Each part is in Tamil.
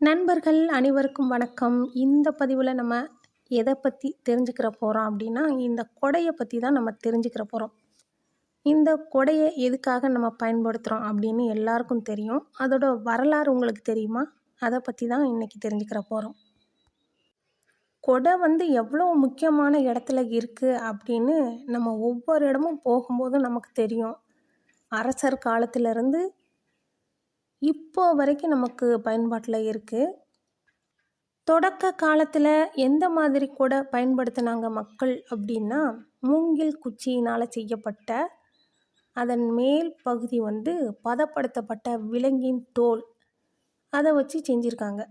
நண்பர்கள் அனைவருக்கும் வணக்கம். இந்த பதிவில் நம்ம எதை பற்றி தெரிஞ்சுக்கிற போகிறோம் அப்படின்னா இந்த கொடையை பற்றி தான் நம்ம தெரிஞ்சுக்கிற போகிறோம் இந்த கொடையை எதுக்காக நம்ம பயன்படுத்துகிறோம் அப்படின்னு எல்லாருக்கும் தெரியும். அதோட வரலாறு உங்களுக்கு தெரியுமா? அதை பற்றி தான் இன்றைக்கி தெரிஞ்சுக்கிற போகிறோம் கொடை வந்து எவ்வளோ முக்கியமான இடத்துல இருக்குது அப்படின்னு நம்ம ஒவ்வொரு இடமும் போகும்போதும் நமக்கு தெரியும். அரசர் காலத்திலேருந்து இப்போ வரைக்கும் நமக்கு பயன்பாட்டில் இருக்குது தொடக்க காலத்தில் எந்த மாதிரி கூட பயன்படுத்தினாங்க மக்கள் அப்படின்னா மூங்கில் குச்சியினால் செய்யப்பட்ட அதன் மேல் பகுதி வந்து பதப்படுத்தப்பட்ட விலங்கின் தோல். அதை வச்சு செஞ்சுருக்காங்க.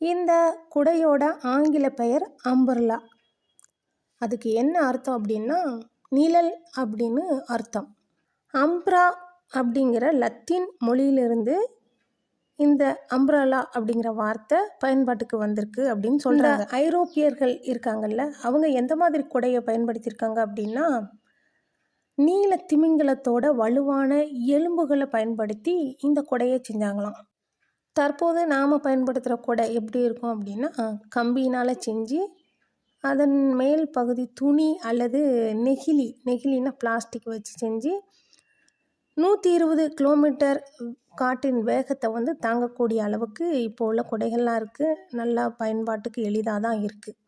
இந்த குடையோட ஆங்கில பெயர் அம்பர்லா. அதுக்கு என்ன அர்த்தம் அப்படின்னா நிழல் அப்படின்னு அர்த்தம். அம்ப்ரா அப்படிங்கிற லத்தீன் மொழியிலிருந்து இந்த அம்ப்ரலா அப்படிங்கிற வார்த்தை பயன்பாட்டுக்கு வந்திருக்கு அப்படின்னு சொல்கிறாங்க ஐரோப்பியர்கள் இருக்காங்கல்ல அவங்க எந்த மாதிரி குடையை பயன்படுத்தியிருக்காங்க அப்படின்னா நீல திமிங்கலத்தோட வலுவான எலும்புகளை பயன்படுத்தி இந்த குடையை செஞ்சாங்களாம். தற்போது நாம் பயன்படுத்துகிற குடை எப்படி இருக்கும் அப்படின்னா கம்பியினால் செஞ்சு அதன் மேல் பகுதி துணி அல்லது நெகிழி நெகிழின்னா பிளாஸ்டிக் வச்சு செஞ்சு நூற்றி இருபது கிலோமீட்டர் காற்றின் வேகத்தை வந்து தாங்கக்கூடிய அளவுக்கு இப்போ உள்ள குடைகள்லாம் இருக்குது நல்லா பயன்பாட்டுக்கு எளிதாக தான் இருக்குது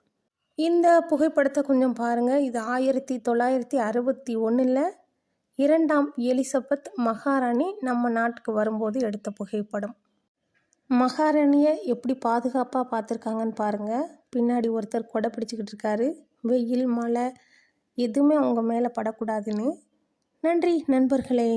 இந்த புகைப்படத்தை கொஞ்சம் பாருங்கள் இது ஆயிரத்தி தொள்ளாயிரத்தி அறுபத்தி ஒன்றில் இரண்டாம் எலிசபெத் மகாராணி நம்ம நாட்டுக்கு வரும்போது எடுத்த புகைப்படம். மகாராணியை எப்படி பாதுகாப்பாக பார்த்துருக்காங்கன்னு பாருங்கள் பின்னாடி ஒருத்தர் கொடை பிடிச்சிக்கிட்டு இருக்காரு. வெயில் மழை எதுவுமே அவங்க மேலே படக்கூடாதுன்னு. நன்றி நண்பர்களே.